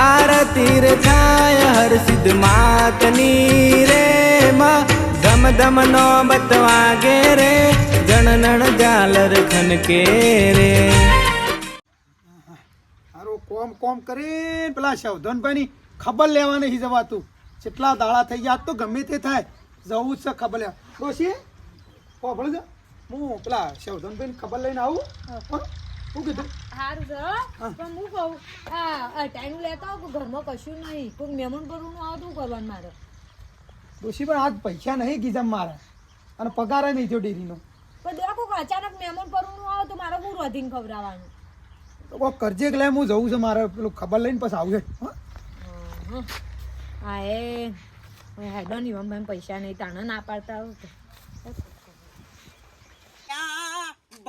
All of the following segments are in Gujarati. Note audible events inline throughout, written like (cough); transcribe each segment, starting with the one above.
આરતી રે થાય હર સિદ્ધ માતની રે માં. ધમ ધમ નો બતવાગે રે જણનણ ઝાલર ખનકે રે. હારું કોમ કોમ કરી પેલા શવધનભાઈની ખબર લેવા નહીં જવાતું જેટલા દાડા થઈ ગયા તો ગમે તે થાય. જવું જ છે ખબર લેવા. ડોશી છે હું પેલા શવધનભાઈની ખબર લઈને આવું. હં? શું કીધું સારું છે હો. પણ હું કહું આ અટાણું લેતા આવો કે ઘરમાં કશું નહીં. કોઈ મહેમાન કરવું આવે તો કરવાનું મારે? ડોશી પણ આજ પૈસા નહીં કીધા મારે. અને પગાર નહીં થયો ડેરીનો. પણ કે અચાનક મહેમાન કરવું આવે તો મારે હું રોધીને ખવડાવવાનું? તો કોઈ કરજે કે હું જવું છે મારે. પેલું ખબર લઈને પછી આવું છે. હં? એ હેડો નહીં ભાઈ પૈસા નહીં તાણે ના પાડતા હોય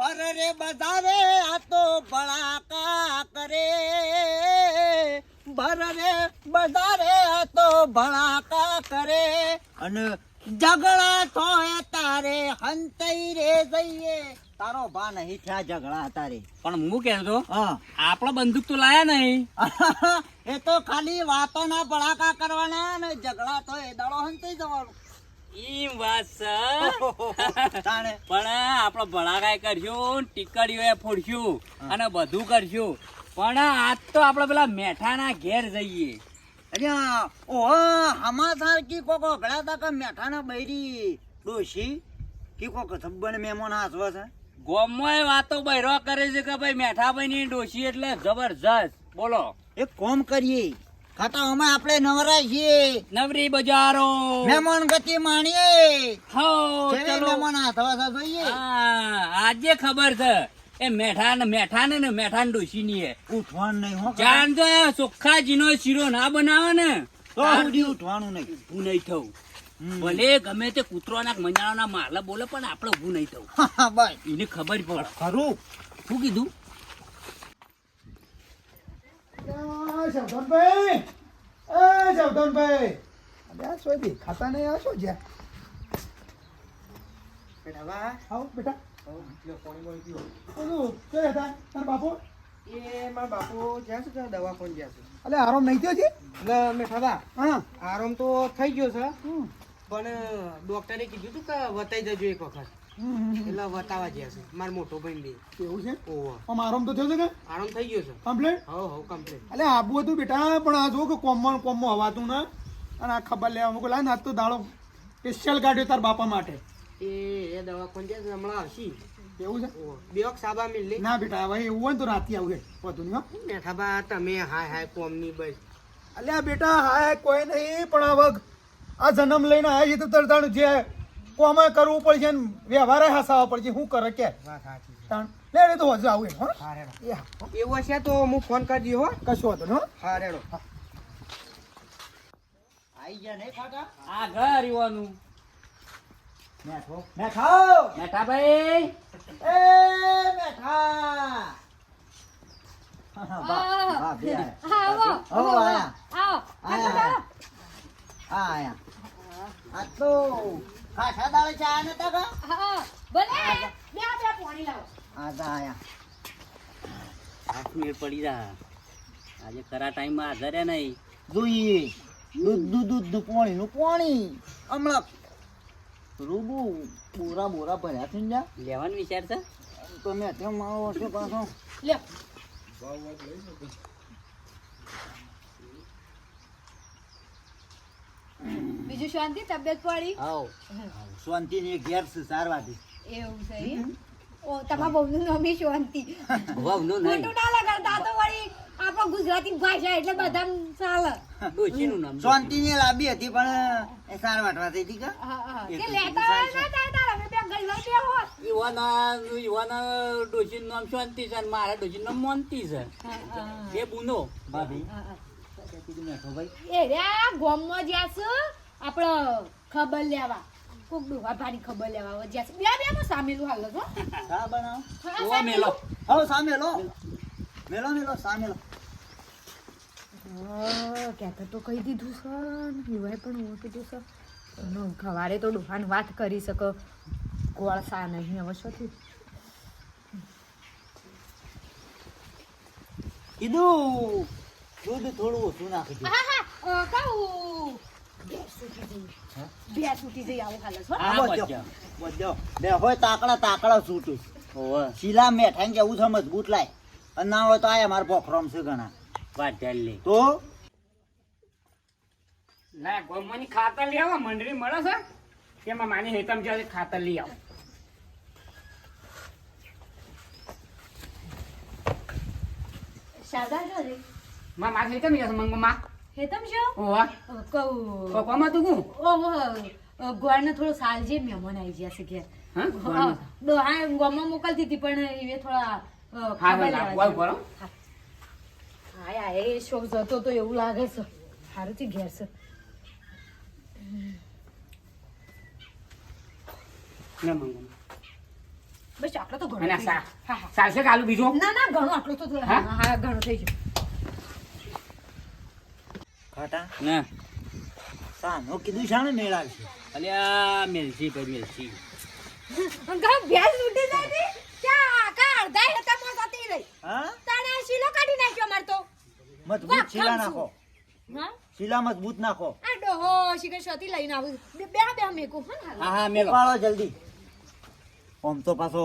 ભર રે બધારે આ તો ભણાકા કરે. ભર રે બધારે આ તો ભણાકા કરે. અને ઝઘડા થોય તારે હંતઈ રે જઈએ. તારો ભા નહીં થયા ઝઘડા તારે. પણ હું કહેતો હતો આપણો બંદૂક તો લાયા નહીં. (laughs) એ તો ખાલી વાતોના ભડાકા કરવાના ને ઝઘડા તો એ દાડો હંતઈ જવાનું. ઈ વાત છે પણ આપણે ભળાકાય કરશું ટીકડીઓ એ ફોડશું અને બધું કરશું પણ આજ તો આપણે પેલા મેઠાના ઘેર જઈએ. અરે ઓહો હમાસાર કી કોકો ઘડા તા કે મેઠાના બૈરી. ડોશી કી કોકો થબ્બન મહેમાન હાસવા છે? ગોમમાં વાતો બૈરો કરે છે કે ભાઈ મેઠાભાઈ ની ડોશી એટલે જબરજસ્ત. બોલો. એક કોમ કરીએ. ખાતા અમે આપણે નવરા છીએ. નવરી બજારો. મહેમાન ગતિ માણીએ. હો ચલો. મહેમાન હાથવા થા જોઈએ? હા, આજે ખબર છે. એ મેઠાન મેઠાન ને મેઠાન ડોશી ની ઉઠવાનું નહીં હો જાણ તો ચોખ્ખાજીનો શીરો ના બનાવે ને તો સુધી ઉઠવાનું નહીં. ઊભું નહીં થવું. ભલે ગમે તે કૂતરોના મંજાળાના મારલા બોલે પણ આપણે ઊભું નહીં થવું. બસ. એને ખબર પડે. ખરું. શું કીધું? આ શવધનભાઈ એ શવધનભાઈ અરે આ શું દેખાતા નહીં આ શું જ્યાં આવો બેટા બધું કઈ હતા તારા બાપુ એ મારા બાપુ જ્યાં છે દવા દવાખાને જ્યાં છે અલે આરામ નહીં થયો છે એટલે મેં ખાધા હા આરામ તો થઈ ગયો છે હમ. પણ ડોક્ટરે કીધું હતું કે વતાઈ જજો એક વખત. એટલે વતાવા ગયા છે. મારો મોટો ભાઈ બે. એવું છે? ઓહો. આરામ તો થયો છે કે? આરામ થઈ ગયો છે. કમ્પ્લીટ હો હો કમ્પ્લીટ અલે આબુ હતું બેટા પણ આ જો કે કોમમાં ને કોમમાં હવાતું ના અને આ ખબર લેવા મૂકો લાય ને આજ તો દાડો સ્પેશિયલ કાઢ્યો તાર બાપા માટે. એ એ દવા કોણ છે હમણાં આવશી. એવું છે? બે વખત સાબા મિલી ના બેટા હવે એવું હોય ને તો રાતે આવું વધુ નહીં બેઠા બા તમે હાય હાય કોમની બસ. અલ્યા બેટા હાય કોઈ નહીં પણ હવે આ જન્મ લઈને આવ્યા છે તો તરતાણ જે કોમે કરવું પડશે ને વ્યવહારે હસાવવા પડશે. શું કરે કે? તાણ લે રે તો હજુ આવું હો. એવું હશે તો હું ફોન કરજો હો. કશું વાંધો નહીં હા. રેડો. આઈ ગયા નહીં ખાટા આ ઘર યુવાનું. મેઠો મેઠો ભાઈ. એ મેઠા આવો. આવો, આવો. આયા, આયા. આ તો ખાસા દાડે ચા નતા કા હા ભલે બે બે પાણી લાવો. આ જા આયા. મેળ પડી જા. આજે ખરા ટાઈમમાં હાજર નહીં. જોઈએ. દૂધ દૂધ દૂધ દૂધ પાણી નું પાણી. હમણાં રૂબુ બોરા બોરા ભર્યા છે ને જા. લેવાનો વિચાર છે? તમે ત્યાં મારો હશે પાછો. લ્યો બીજું શાંતિ? તબિયત પડી આવો. શાંતિ ને ઘેર છે ચાર વાગે એવું છે? ઓ તમારા બહુનું નામ શાંતિ. વહુનું નહીં. ખોટું ના લગાડતા તો વળી આપણો ગુજરાતી ભાષા એટલે બધા ચાલે ડોશીનું નામ. શાંતિ ને લાંબી હતી પણ એ ચાર વાટવા થઈ હતી કા? હા કે લેતા હોય ના તાર તાર અમે બે ગલ્લા બે હો યુવાના યુવાના ડોશીનું નામ શાંતિ છે અને મારા ડોશીનું નામ મોન્તી છે. બે બુનો. ભાભી. હા, હા. કીધું મેઠો ભાઈ. એ રે ગોમમાં જ્યાં આપણો ખબર લેવા. કોક ડોહા ભારી ખબર લેવા આવો જ્યાં બે બે માં સામેલું હાલો છો. ચા બનાવ. ઓ મેલો. હો સામે લો મેલો મેલો સામેલો. કહેતા તો કહી દીધું સર યુવાય પણ હું કીધું સર ખવારે તો ડોહાને વાત કરી શકો. કોળસા નહીં અવશ્યથી કીધું. દૂધ થોડું ઓછું હા હા જઈ આવું છો બે હોય તાકડા તાકડા. શીલા જવું છે મજબૂત લાય. અને ના હોય તો આયા મારા પોખરામ છે ઘણા. વાત ચાલી. તો? લા ગોમની ખાતર લઈ આવો મંડળી મળે છે. તેમાં માની હેતમ જાય ખાતર લઈ આવો. જો માં માથે હેતમ જશે મંગમાં હેતમ છો? ઓવા કહું. કોકોમાં તું ગું ઓહો ગોળને થોડો સાલજે મહેમાન આવી ગયા છે ઘેર. હા? ગોમાં મોકલતી હતી પણ એ થોડા હા ખબર લેવા એ શોખ જતો તો એવું લાગે છે. સારું થી ઘેર છે. ના બસ આટલો તો ઘણો કે બીજું? ના ના ઘણો આટલો તો? હા હા ઘણો થઈ ગયો. ખાટા ના. સાનો કીધું શાણે મેળાવશે અલ્યા મેલસી પર મેલસી અંકલ ભેંસ ઉઠી જાય ને ત્યાં આખા અડધા મો સતી રહી. હા? તાણે શીલો કાઢી નાખ્યો માર તો. મજબૂત શીલા નાખો. હા? શીલા મજબૂત નાખો. આ ડોહો શીખર સતી લઈને આવું. બે બે મેકો હા હા મેલો. પાળો જલ્દી. આમ તો પાછો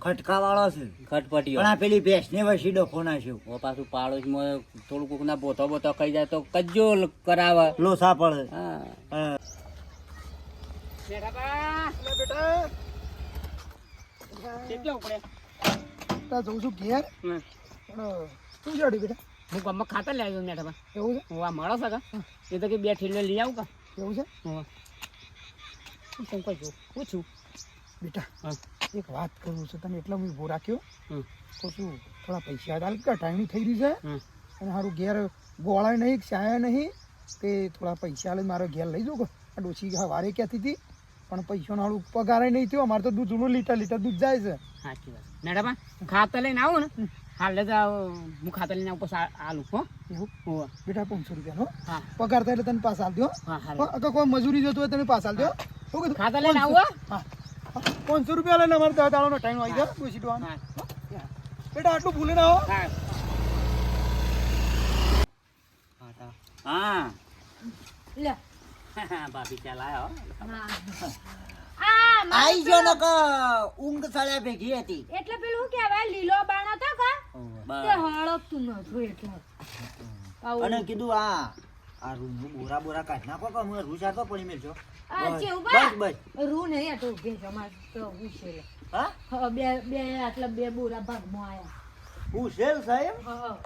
ખટકા વાળો છે. ખટપટી પણ આ પેલી ભેંસ ને વસી ડખો નાખ્યો ઓ પાછું પાડોશમાં થોડું કોક ના બોતો બોતો ખાઈ જાય તો કજો લ- કરાવે. લોસા પડે. હા. હા. બેટા બા બેટા કેટલા ઉપડે? તા જઉં છું ઘેર. હમ. પણ શું જાડી બેટા? હું ગામમાં ખાતર લઈ આવ્યો એવું છે? ઓવા મળો છે કા? એ તો કે બે ઠેલો લઈ આવું કા? એવું છે? હું. પૂછું બેટા હા. એક વાત કરું છું તમે એટલા હું ઊભો રાખ્યો તો શું થોડા પૈસા હાલ કે ટાઈમની થઈ રહી છે. અને સારું ઘેર ગોળાય નહીં ચાયા નહીં તે થોડા પૈસા લઈ મારો ઘેર લઈ જાઉં આ ડોસી વારે ક્યાંથી હતી પણ પૈસાનો હારું પગારે નહીં થયો અમારે તો દૂધનું લીટર લીટર દૂધ જાય છે. સાચી વાત. મેડમ ખાતર લઈને આવું ને. હાલ તો હું ખાતર લઈને આવું પછી આલું હો. એવું? બેટા પાંચસો રૂપિયાનો. હા. પગાર થાય એટલે તને પાસ હાલ. દો હા કોઈ મજૂરી જોતું હોય તને પાસ હાલ દો ખાતર લઈને આવું હો? હા પાંચસો રૂપિયા લઈને અમારે દસ દાડાનો ટાઈમ આવી જાય ડોવાનો બેટા આટલું ભૂલે ના હો. હા. લે. (laughs) ભાભી ચાલ આયો હા? આ મારે આઈ ગયો ને કે ઊંઘ સળ્યા ભેગી હતી. એટલે પેલું કહેવાય? લીલો બાણ હતો કે. તે હળગતું નતું એટલે. અને કીધું આ આ રૂનું બોરા બોરા કાઢ નાખો કે હું રૂ ચારતો પડી મેલજો આ બસ બસ રૂ નહીં આ ઉભે છે અમારે તો ઉછેલ હા? હા, બે બે આટલા બે બોરા ભાગમાં આયા. ઉછેલ સાહેબ? હા,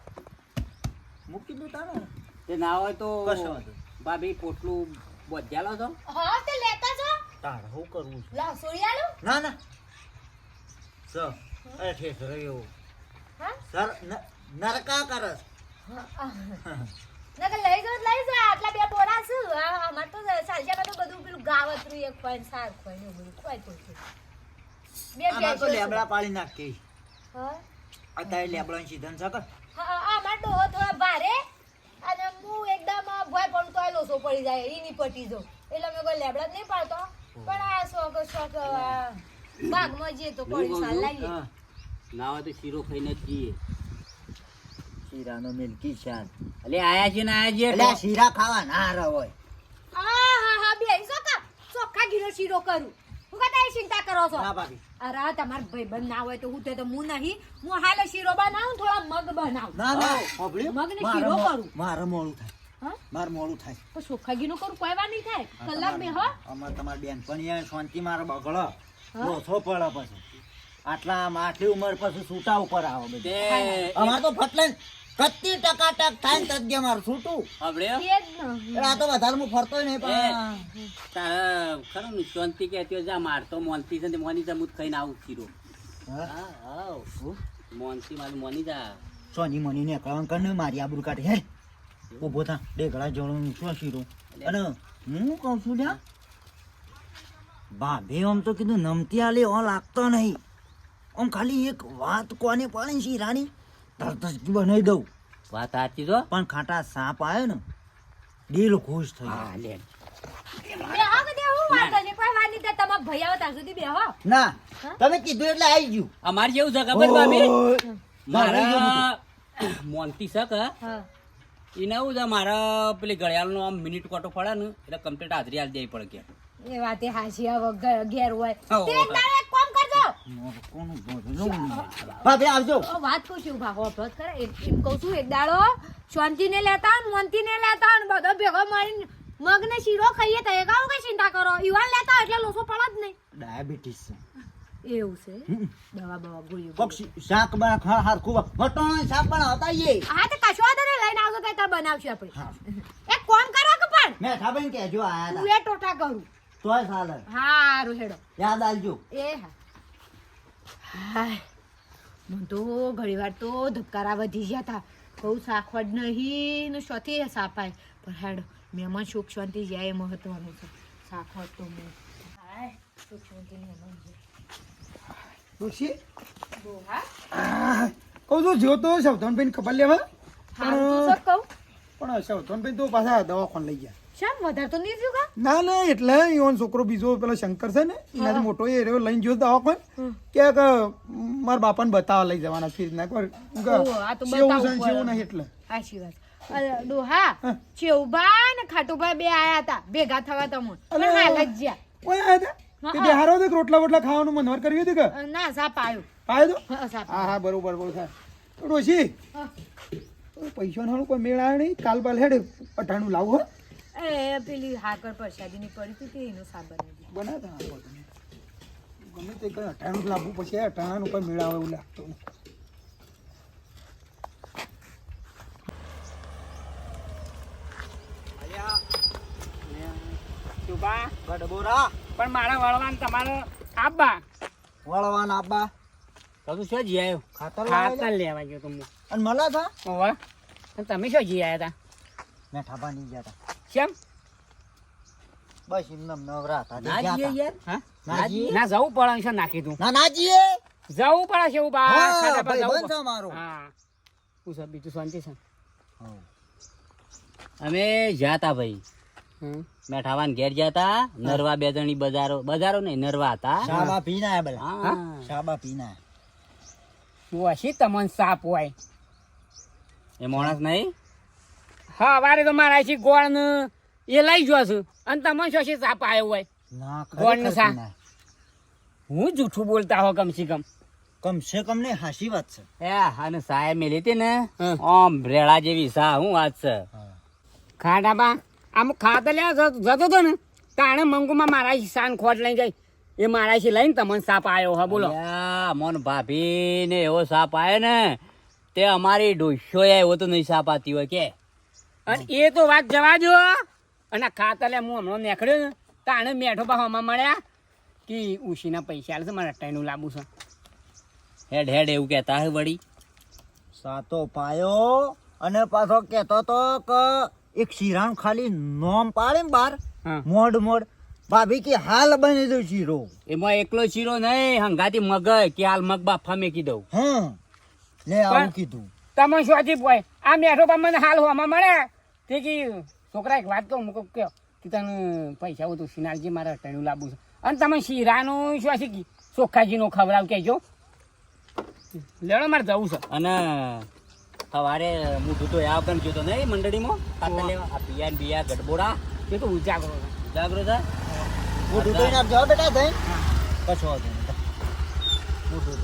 મૂકી દઉં તાને તે ના હોય તો ભાભી પોટલું બોધ્યાલો છો? હા હા તે લેતા છો તાર હું કરું છું? લા સોડિયાલું ના ના. સ અરે ઠેસ રહ્યો. હા? સર નરકા કરસ. નકર લઈ જાઓ લઈ જાઓ. આટલા બે બોરા આ અમાર તો સાલજામાં તો બધું પેલું ગાવતરું એક ખોય સાર ખોય ને બધું. ખોય તો છે. બે આમાં તો લેબડા પાડી નાખી. હા? અત્યારે લેબડા સીધન છે કે? હા અમાર ડોહો થોડા ભારે. અને હું એકદમ ભય પડું તો આ લોસો પડી જાય એની પટી જો એટલે મેં કોઈ લેબડા જ નહીં પાડતો. પણ આ શોખ શોખ બાગમાં જઈએ તો પડી સાલ લાવીએ. ના હોય તો શીરો ખાઈને જ જઈએ. શીરાનો મિલકી શાન અલે આયા છે ને આયા છે એટલે. શીરા ખાવા ના હારા હોય. આ હા હા બે શોખા ચોખ્ખા ઘીનો શીરો કરું. હું કદાચ ચિંતા કરો છો? ના ભાભી. અરે તમાર ભાઈબંધ ના હોય તો હું તે તો હું નહીં. હું હાલે શીરો બનાવું થોડા મગ બનાવું. ના ના સાંભળ્યું? મગને મારે શીરો કરું. મારે મોડું થાય. માર મોળું થાય. તો ચોખ્ખા ઘીનો કરું કોઈ વાર નહીં થાય? કલાક બે હો? તમારે- અમારે તમારી બેનપણી શાંતિ મારો બગડો. ઓછો પડે પછી. આટલા આટલી ઉંમર પછી છૂટા ઉપર આવો બે અમાર તો ફટલે કત્તી ટકાટક થાય ને તજ્ઞ મારું છૂટું. આ તો વધારે હું ફરતોય નહીં પણ તારા ખરો ને શાંતિ કહેતી જા મારતો મોનતી છે ને મોની જા મુત ખાઈને આવું શીરો. હા? હા આવ. મોનતી મારી મોની જા. સોની મોની ને કળંક કરીને મારી આબરૂ કાઢે. હે ઊભો થા. ડેગડા જોડું શું શીરું? અને હું કહું છું ને ભાભી આમ તો કીધું નમતી આલે ઓ લાગતો નહીં. આમ ખાલી એક વાત કોને પડે છે શીરાની તરત જ બનાવી દઉં. વાત સાચી તો? પણ ખાટા સાપ આવ્યો ને દિલ ખુશ થઈ હા લે. ના તમે કીધું એટલે આવી ગયું. અમારે જેવું છે ખબર ભાભી? મારા મોનતી છે એને એવું છે મારા પેલી ઘડિયાળનો આમ મિનિટ કોટો પડે ને એટલે કમ્પ્લીટ હાજરી આલી દેવી પડે કે એ વાતે હવે ઘ- ઘેર હોય. ભાભી આવજો. ઓ, વાત પૂછ્યું ભાગો અભ્યાસ કરે. એમ એમ કહું છું એક દાડો શાંતિને લેતા લેતા બધો ભેગો મળીને મગને શીરો ખાઈએ તો એ કાવું કઈ ચિંતા કરો. ઈવાન લેતા એટલે લોસો પડે જ નહીં. ડાયાબિટીસ છે. એવું છે? દવા બવા ગોળીઓ કોક શાક બના ખા હાર ખૂબ વટાણા શાક બનાવતા ઈએ હા તો કશો વાંધો લઈને આવજો તો તાર બનાવશું આપણે એક કોમ કરો કે પણ? મેં ખાબન કહેજો આયા તું. એ ટોટા કરું. તોય હારું હેડો. યાદ આલજો. એ હા. હાય. મને તો ઘણી વાર તો ધબકારા વધી ગયા હતા બહુ સાખવડ નહીં ને શોથી સાપાય પણ હેડો મહેમાન સુખ શાંતિ જાય એ મહત્વનું છે. સાખવડ તો મેં. હાય સુખ શાંતિ મહેમાન છે. ડોશી બહુ હા? આહ, કહું છું જો તો સાવધાનભાઈને ખબર લેવા. પણ સાવધાનભાઈ તો પાછા દવાખાન લઈ ગયા. શેમ વધારે તો નહીં થયું કા ના ના એટલે ઈવન છોકરો બીજો પેલો શંકર છે ને એનાથી મોટો એ રહ્યો લઈને જોયો દવાખાને. કે કે મારા બાપાને બતાવવા લઈ જવાના ફીર ના કોઈ આ તો સેવું છે ને સેવું નહીં એટલે. સાચી વાત. ડોહા ચેવબા ને ખાટુભાઈ બે આયા હતા ભેગા થવા તમો પણ હા હાલ જ જ્યાં આયા હતા? તે બિહારો તો રોટલા બોટલા ખાવાનું મનવર કર્યું હતું કે? ના સાપ આવ્યો પાયો તો? હા, હા બરોબર બરોબર તો ડોશી. પૈસા નાનું કોઈ મેળ નહીં? કાલ બાલ હેડ અઠાણું લાવું હો. એ પેલી હાકર પ્રસાદીની પડી હતી તે એનો સાબર. બનાવતા હા, ગમે તે કઈ અઠાણું લાવવું પછી અઠાણાનું ઉપર મેળાવે એવું લાગતું પણ મારા વળવાન તમારે આબા. વળવાન આબા? કશું શું જી આવ્યો ખાતર ખાતર લેવા ગયો તું અને મળ્યા હતા તમે શું જી આવ્યા હતા મેં ઠાબા નહીં ગયા હતા કેમ? બસ એમને નવરા હતા ના જઈએ. યાર? હા? ના જઈએ. ના જવું પડે છે નાખી તું ના ના જઈએ જવું પડે છે બા હા, છે પડે. અમારો. હા. શું છે બીજું શાંતિ છે. અમે જાતા ભાઈ. મેઠાવાન ઘેર જતા નરવા બે જણી બજારો બજારો નહીં નરવા હતા. શાબા પીના હે બધા. હા. શાબા પીના ઓછી તમને સાપ હોય? એ માણસ નહીં? હા વારે તો મારા છે ગોળ ને એ લઈ જો છું. અને તમે શું છે સાપ આવ્યો હોય. ગોળ ને સા. હું જૂઠું બોલતા હો કમ સે કમ. કમ સે કમ ને હાસી વાત છે. એ અને સાહેબ મેલી હતી ને આમ ઓમ જેવી સા હું વાત છે? ખાડા બા આમ ખાતર લ્યા જતો તો ને તાણે મંગુમાં મારા શાન ખોટ લઈ ગઈ એ મારા છે લઈને તમને સાપ આવ્યો હા બોલો. મોન ભાભી ને એવો સાપ આવ્યો ને તે અમારી ડોસ્યો એવો તો નહીં સાપ આતી હોય કે. અને એ તો વાત જવા દો અને ખાતર લે હું હમણાં નીકળ્યો ને તાણે મેઠો પા હમણાં મળ્યા કે ઉશીના પૈસા આલે છે મારા ટાઈનું લાંબુ છે. હેડ હેડ એવું કહેતા હે વળી. સાતો પાયો અને પાછો કેતો તો કે એક શિરાણ ખાલી નોમ પાડે ને બાર. મોડ મોડ ભાભી કે હાલ બની દઉં શીરો. એમાં એકલો શીરો નહીં હંગાતી મગ કે હાલ મગ બાફા મેકી દઉં હા લે આવું કીધું. તમે શું હતી બોય આ મેઠો પણ મને હાલ હોવામાં મળે. તે કે છોકરા એક વાત કહું મૂકો કયો કે તને પૈસા બધું સિનાલજી મારા ટાઈનું લાંબુ છે. અને તમે શીરાનું શું છે કે ચોખ્ખાજીનું ખવડાવ કહેજો. લેડો મારે જવું છે. અને સવારે મોઢું તો આ પણ જોતો નહીં મંડળીમાં? ખાતા લેવા. આ પિયા બિયા ગડબોડા. એ તો ઉજાગરો જાગરો થાય હા? મોટું આપ આપજો બેટા થઈ કશો નહીં. મોટું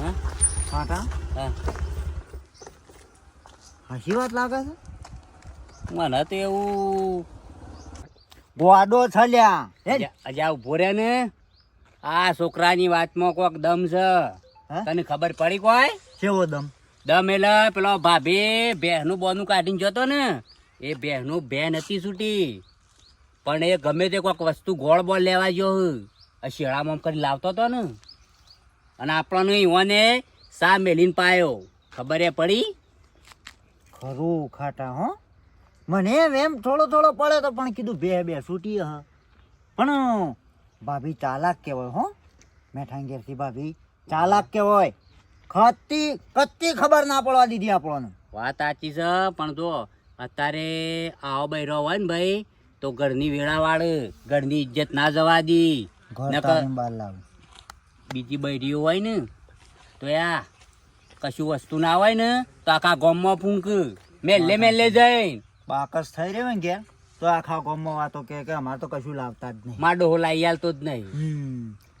હા? હા. હાસી વાત લાગે છે? મને તો એવું ગોડો છલ્યા? અજા- ઊભો ને. આ છોકરાની વાતમાં કોક દમ છે. તને ખબર પડી કોઈ? કેવો દમ? દમ એટલે પેલો ભાભી બહેનું બોનું કાઢીને જતો ને. એ બહેનું બેન હતી છૂટી. પણ એ ગમે તે કોઈક વસ્તુ ગોળ બોળ લેવા ગયો. આ શેળામાં કરી લાવતો હતો ને. અને આપણને ઈવોને સા મેલીને પાયો. ખબર એ પડી? ખરું ખાટા હો? મને એમ એમ થોડો થોડો પડે તો પણ કીધું બે બે છૂટી હ. પણ ભાભી ચાલાક કહેવાય હો? મેઠાણ ઘેરથી ભાભી ચાલાક કહેવાય. ખતી કતી ખબર ના પડવા દીધી આપણને. વાત સાચી છે પણ જો અત્યારે આવો બૈરો હોય ને ભાઈ તો ઘરની વેળા વાળ ઘરની ઇજ્જત ના જવા દી. બીજી બૈરીઓ હોય ને તો યા કશું વસ્તુ ના હોય ને તો આખા ગામમાં ફૂંક. મેલે મેલે જઈને. બાકસ થઈ રહ્યો ને ઘેર તો આખા ગામમાં વાતો કે કે અમારે તો કશું લાવતા જ નહીં. માં ડોહો લાઈ આલતો જ નહીં.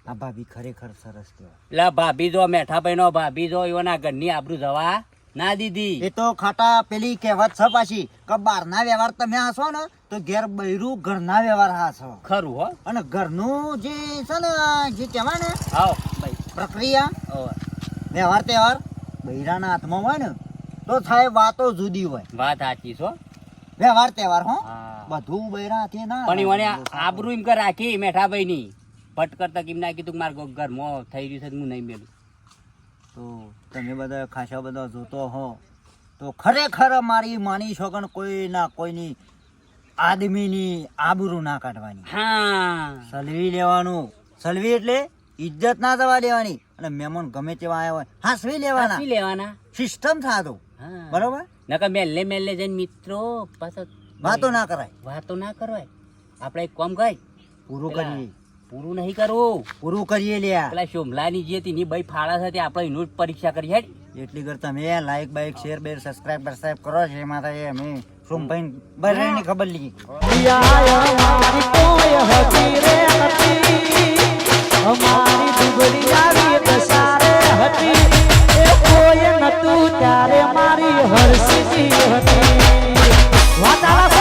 આ ભાભી ખરેખર સરસ કહેવાય. એટલે ભાભી જો મેઠાભાઈ નો ભાભી જો એના ઘરની આબરૂ જવા ના દીધી. એ તો ખાટા પેલી કહેવત છે પાછી કે બહારના વ્યવહાર તમે હાસો ને તો ઘેર બૈરું ઘરના વ્યવહાર હાસો ખરું હો. અને ઘરનું જે છે ને જે કહેવાય ને હા ભાઈ. પ્રક્રિયા. વ્યવહાર તહેવાર બૈરાના હાથમાં હોય ને તો થાય વાતો જુદી હોય. વાત સાચી છો વ્યવહાર તહેવાર હો. બધું બૈરા હાથે ના પણ મને આબરૂ એમ કે રાખી મેઠાભાઈ ની પટ કરતા કેમ ના કીધું મારા ઘર ઘરમાં થઈ રહ્યું છે હું નહીં મેળું તો તમે બધા ખાસા બધા જોતો હો. તો ખરેખર મારી માની છોકન કોઈ ના કોઈની આદમીની આબરૂ ના કાઢવાની? હા. સલવી લેવાનું. સલવી એટલે ઇજ્જત ના દવા દેવાની અને મહેમાન ગમે તેવા આવ્યા હોય હાસવી લેવાના સાચી લેવાના સિસ્ટમ થાતો હા બરોબર નકર મેલે મેલે જઈને મિત્રો પાછો વાતો ના કરાય વાતો ના કરવાય આપણે એક કામ કઈ પૂરું કરીએ પૂરું નહીં કરવું પૂરું કરીએ લ્યા પેલા શોમલાની જે ની ભાઈ ફાળા સાથે આપણે એનું જ પરીક્ષા કરી હેડ એટલી કર તમે લાઈક બાઈક શેર બેર સબસ્ક્રાઇબ બસક્રાઇબ કરો છે એમાં તો એ અમે સોમભાઈ બધાની ખબર લીધી અમારી દુબળી આવી દસારે હતી. એ કોઈ નતું ત્યારે મારી હરસીજી હતી. વાતાવરણ